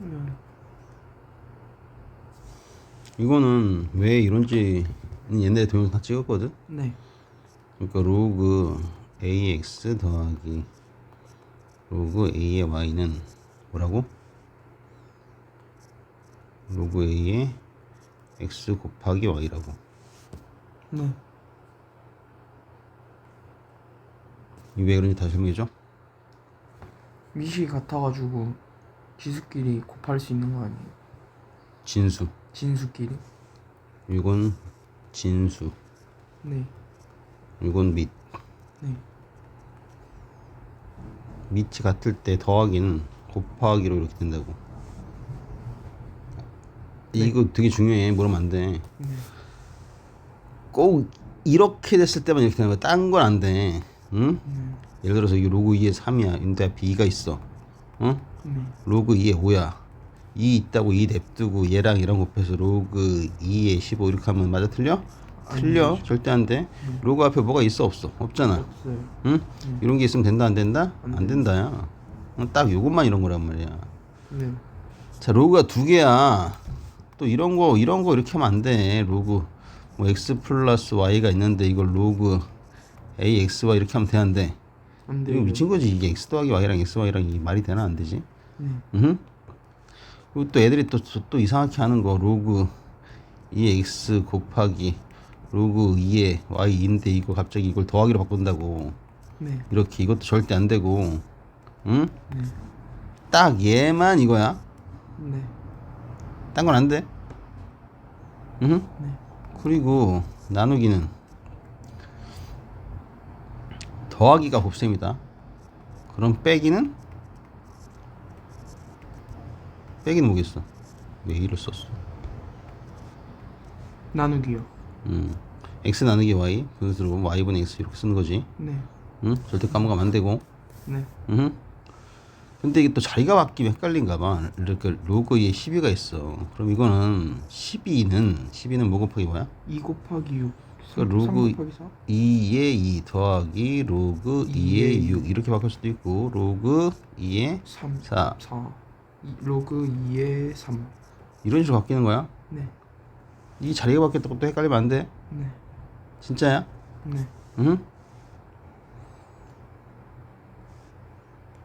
음. 이거는 왜 이런지 옛날에 동영상 찍었거든. 네. 그러니까 로그 ax 더하기 로그 a의 y는 뭐라고? 로그 a의 x 곱하기 y라고. 네. 이게 왜 그런지 다시 설명해줘. 밑이 같아가지고 지수끼리 곱할 수 있는 거 아니에요? 진수. 진수끼리? 이건 진수. 네. 이건 밑. 네. 밑이 같을 때 더하기는 곱하기로 이렇게 된다고. 이거 되게 중요해. 모르면 안 돼. 네. 꼭 이렇게 됐을 때만 이렇게 되는 거야. 딴 건 안 돼. 응? 네. 예를 들어서 이게 로그 2에 3이야. 근데 2가 있어. 응? 네. 로그 2에 5야. 2 있다고 2 냅두고 얘랑 얘랑 곱해서 로그 2에 15 이렇게 하면 맞아 틀려? 틀려. 절대 안 돼. 로그 앞에 뭐가 있어 없어? 없잖아. 없어요. 응? 이런 게 있으면 된다 안 된다? 안 안 된다야. 응, 딱 요것만 이런 거란 말이야. 네. 자 로그가 두 개야. 또 이런 거 이런 거 이렇게 하면 안 돼. 로그 뭐 x 플러스 y가 있는데 이걸 로그 a x y 이렇게 하면 되는데 안 이거 돼요. 미친 거지 이게 x 더하기 y랑 x y랑 이 말이 되나 안 되지? 네. 응? 그리고 또 애들이 또, 또 이상하게 하는 거 로그 2x 곱하기 로그 2의 y인데 이거 갑자기 이걸 더하기로 바꾼다고 네. 이렇게 이것도 절대 안 되고 응? 네. 딱 얘만 이거야 네. 딴 건 안 돼. 응? 네. 그리고 나누기는 더하기가 곱셈이다. 그럼 빼기는 빼기는 뭐겠어? 왜 이를 썼어? 나누기요. 음, x 나누기 y 그것으로 보면 y분의 x 이렇게 쓰는 거지. 네. 응? 절대 까먹으면 안 되고. 네. 응? 근데 이게 또 자리가 바뀌면 헷갈린가 봐. 이렇게 로그에 12가 있어. 그럼 이거는 12는 12는 뭐 곱하기 뭐야? 2 곱하기 6. 그러니까 로그 3 곱하기 4? 2의 2 더하기 로그 2의 6 이렇게 바꿀 수도 있고 로그 2의 3. 4 4. 이, 로그 2에 3. 이런 식으로 바뀌는 거야. 네. 이 자리가 바뀌었다고 또 헷갈리면 안 돼. 네. 진짜야? 네. 응?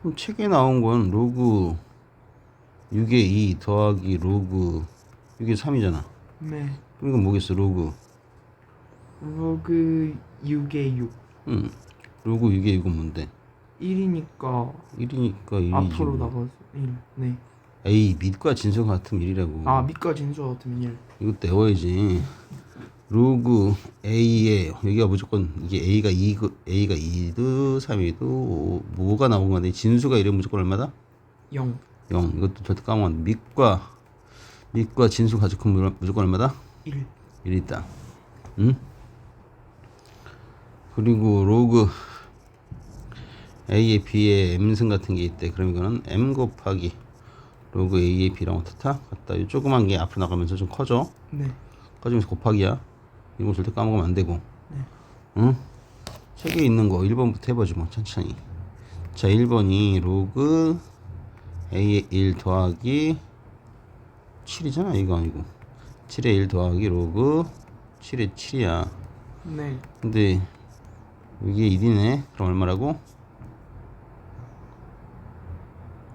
그럼 책에 나온 건 로그 6의 2 더하기 로그 6의 3이잖아. 네. 그럼 이건 뭐겠어? 로그. 로그 6에 6. 응. 로그 6의 6은 뭔데? 1이니까 1이니까 1이지. 앞으로 나가서 1. 네. 에이, 밑과 진수가 같으면 1이라고. 아, 밑과 진수 같으면 1. 이것도 외워야지. 로그 A에 여기가 무조건 이게 A가 2 A가 2도 3이도 뭐가 나온 건데 진수가 이러면 무조건 얼마다? 0. 0. 이것도 절대 돼. 밑과 밑과 진수 가족하면 무조건 얼마다? 1. 1이다. 응? 그리고 로그 A에 B에 M승 같은 게 있대. 그럼 이거는 M 곱하기 로그 A에 B랑 어떻다? 같다. 이 조그만 게 앞으로 나가면서 좀 커져. 네. 커지면서 곱하기야. 이거 절대 까먹으면 안 되고. 네. 응? 책에 있는 거 1번부터 해보지 뭐 천천히. 자 1번이 로그 A의 1 더하기 7이잖아 이거 아니고 7의 1 더하기 로그 7의 7이야. 네. 근데 이게 1이네. 그럼 얼마라고?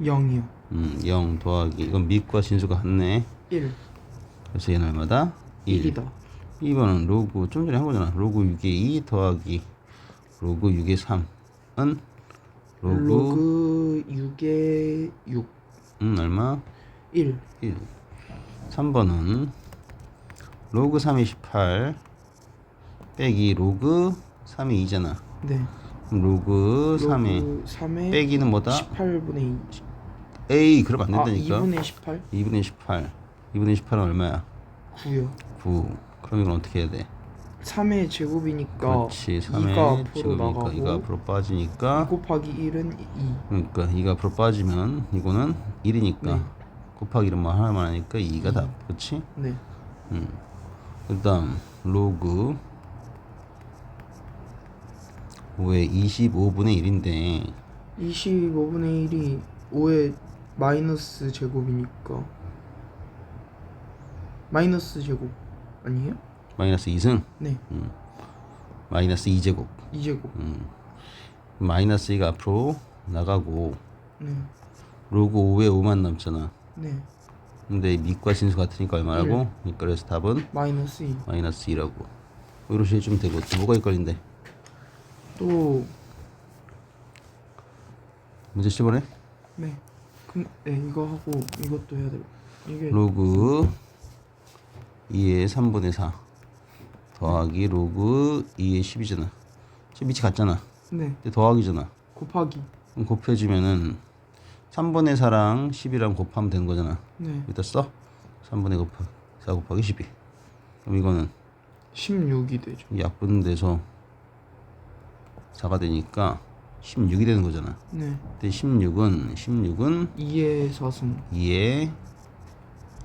0이요. 음, 0 더하기 이건 밑과 진수가 같네. 1. 그래서 얘는 얼마다? 1. 1이다. 2번은 로그 좀 전에 한 거잖아. 로그 6의 2 더하기 로그 6의 3은 로그, 로그 6에 6. 음 얼마? 1. 1. 3번은 로그 3의 18 빼기 로그 3의 2잖아. 네. 그럼 로그 3의 로그 3에 빼기는 뭐다? 18분의 2. 에이 그러면 안 아, 된다니까. 2분의 18? 2분의 18. 2분의 18은 얼마야? 9요. 9. 그럼 이건 어떻게 해야 돼? 3의 제곱이니까 그렇지. 2가 3의 앞으로 지금이니까 나가고 2가 앞으로 2 빠지니까 곱하기 1은 2. 그러니까 2가 앞으로 빠지면 이거는 1이니까 네. 곱하기를 뭐 하나만 하니까 2가 답. 그렇지? 네. 음. 그다음 로그 5의 25분의 1인데 25분의 1이 5에 마이너스 제곱이니까. 마이너스 제곱 아니에요? 마이너스 2승? 네. 마이너스 2제곱. 2제곱. 마이너스 2가 앞으로 나가고 네. 로그 5에 5만 남잖아. 네. 근데 밑과 진수 같으니까 얼마라고? 그러니까 그래서 답은? 마이너스 2. 마이너스 2라고. 이렇게 해주면 되고 또 뭐가 헷갈린데 또 문제 10번에 네. 그, 네 이거 하고 이것도 해야 돼요. 이게 로그 2의 3분의 4 더하기 로그 2의 10이잖아 지금 밑이 같잖아 네 근데 더하기잖아 곱하기. 그럼 곱해주면은 3분의 4랑 10이랑 곱하면 되는 거잖아 네 여기다 써 3분의 곱하기 4 곱하기 12 그럼 이거는 16이 되죠. 이 약분돼서 4가 되니까 16이 되는 거잖아. 네. 근데 16은 16은 2의 4승. 2의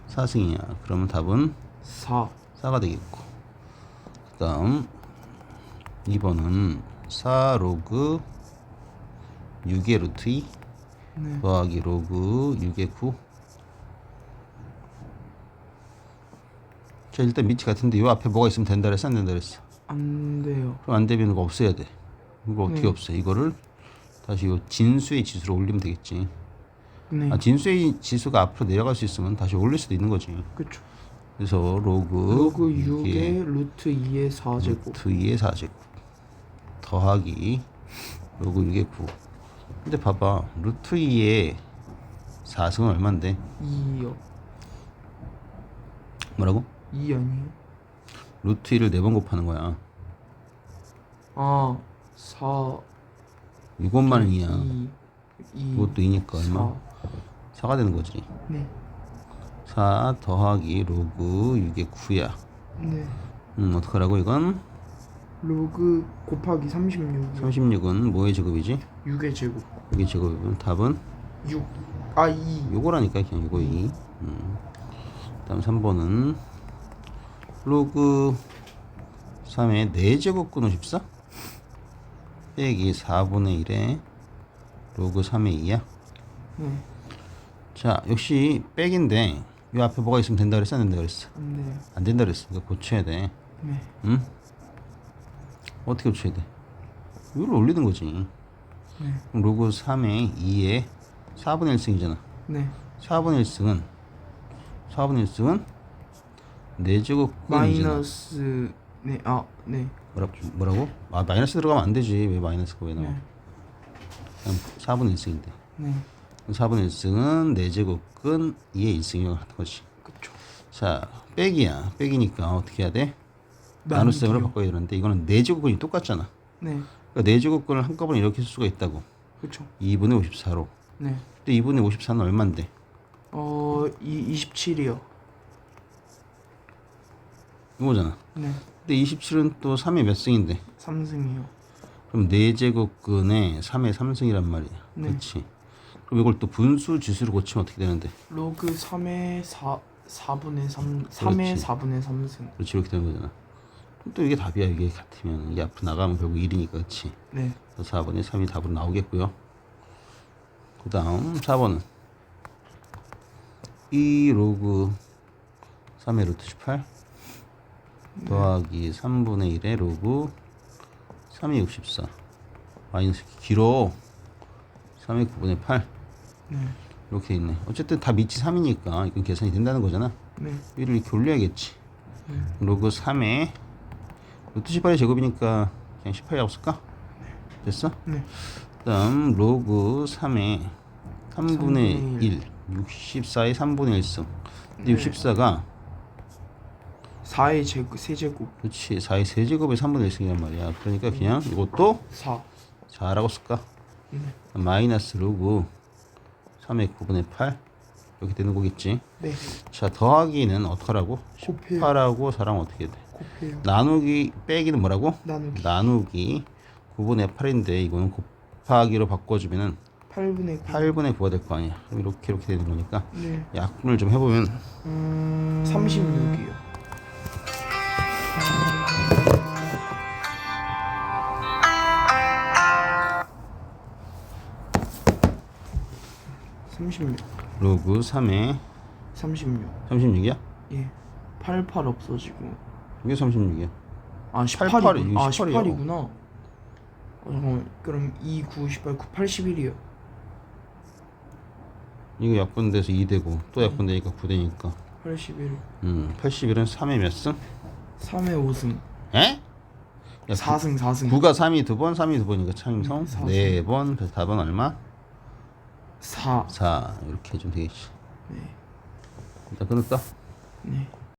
4승이야. 그러면 답은 4. 4가 되겠고. 그 다음 2번은 4 로그 6의 루트 2 네. 더하기 로그 6의 9 자, 일단 밑이 같은데 요 앞에 뭐가 있으면 된다 그랬어? 안 된다 그랬어? 안 돼요. 그럼 안 되면 이거 없애야 돼 이거 어떻게 네. 없애 이거를 다시 요 진수의 지수로 올리면 되겠지 네 아, 진수의 지수가 앞으로 내려갈 수 있으면 다시 올릴 수도 있는 거지 그쵸. 그래서 로그 로그 6의 6의 루트 2의 4제곱. 루트 2의 4제곱 더하기 로그 6의 9 근데 봐봐 루트 2의 4승은 얼만데 2요. 뭐라고? 2 아니에요? 루트 2를 4번 곱하는 거야 아 4. 6원만은 2야 2. 2. 그것도 2니까 얼마? 4. 4가 되는 거지 네. 4 더하기 로그 6의 9야 네. 음 어떡하라고 이건? 로그 곱하기 36. 36은 뭐의 제곱이지? 6의 제곱. 6의 제곱이면 답은 6. 아 2. 요거라니까 그냥 요거 2 음. 다음 3번은 로그 3의 4제곱근 54 빼기 4분의 1에 로그 3의 2야 네. 자 역시 빼기인데 요 앞에 뭐가 있으면 된다 그랬어 안 된다 그랬어 안 돼요. 안 된다 그랬어 이거 고쳐야 돼 네. 응? 어떻게 고쳐야 돼 이걸 올리는 거지 네. 그럼 로그 3의 2에 4분의 1승이잖아 네. 4분의 1승은 4분의 1승은 4제곱근이잖아 마이너스 네. 아, 네. 뭐라, 뭐라고? 아 마이너스 들어가면 안 되지 왜 마이너스가 왜 나와 네. 그냥 4분의 1승인데 네. 4분의 1승은 4제곱근 2의 1승이라고 하는 거지 그쵸. 자 빼기야 빼기니까 어떻게 해야 돼? 나눗셈으로. 바꿔야 되는데 이거는 4제곱근이 똑같잖아 네. 그러니까 4제곱근을 한꺼번에 이렇게 쓸 수가 있다고 그쵸. 2분의 54로 네. 근데 2분의 54는 얼만데? 어, 이 27이요. 이거잖아 네. 근데 27은 또 3의 몇 승인데 3승이요. 그럼 4제곱근에 3의 3승이란 말이야 네. 그렇지 그럼 이걸 또 분수 지수로 고치면 어떻게 되는데 로그 3의 4 4분의 3 3의 그렇지. 4분의 3승. 그렇지 이렇게 되는 거잖아 그럼 또 이게 답이야 이게 같으면 이게 앞으로 나가면 결국 1이니까 그렇지 네. 그래서 4번에 3이 답으로 나오겠고요 그 다음 4번은 2 로그 3의 루트 18 더하기 3분의 1의 로그 3의 64 마이너스 길어 3의 9분의 8 네. 이렇게 있네 어쨌든 다 밑이 3이니까 이건 계산이 된다는 거잖아 네. 위를 이렇게 올려야겠지 네. 로그 3에 루트 18의 제곱이니까 그냥 18이라고 쓸까? 됐어? 네. 그 다음 로그 3의 3분의 3분의 1 64의 3분의 1승 네. 64가 4의 제곱 세제곱 그렇지 4의 세제곱의 3분의 1승이란 말이야 그러니까 그냥 이것도 4. 4라고 쓸까? 네. 마이너스 로그 3의 9분의 8 이렇게 되는 거겠지 네. 자 더하기는 어떡하라고? 곱해요. 18하고 4랑 어떻게 돼? 곱해요. 나누기 빼기는 뭐라고? 나누기 나누기 9분의 8인데 이거는 곱하기로 바꿔주면은 8분의 9. 8분의 9가 될 거 아니야 그럼 이렇게 이렇게 되는 거니까 네. 약분을 좀 해보면 음... 36이요. 36 로그 3에 36 36이야? 예. 88 없어지고 이게 36이야. 아88이 18이구나 아18 이요. 18이구나 어, 잠깐만 그럼 2, 9, 18, 9, 81이요 이거 약분돼서 2되고 또 약분되니까 9되니까 81 음 81은 3에 몇 승? 3에 5승 에? 야, 4승 4승 9가 3이 두 번, 3이 두 번이니까 참성 음, 사 승. 네 번, 그래서 답은 얼마? 4 4 이렇게 해주면 되겠지 네. 일단 끊었다 네.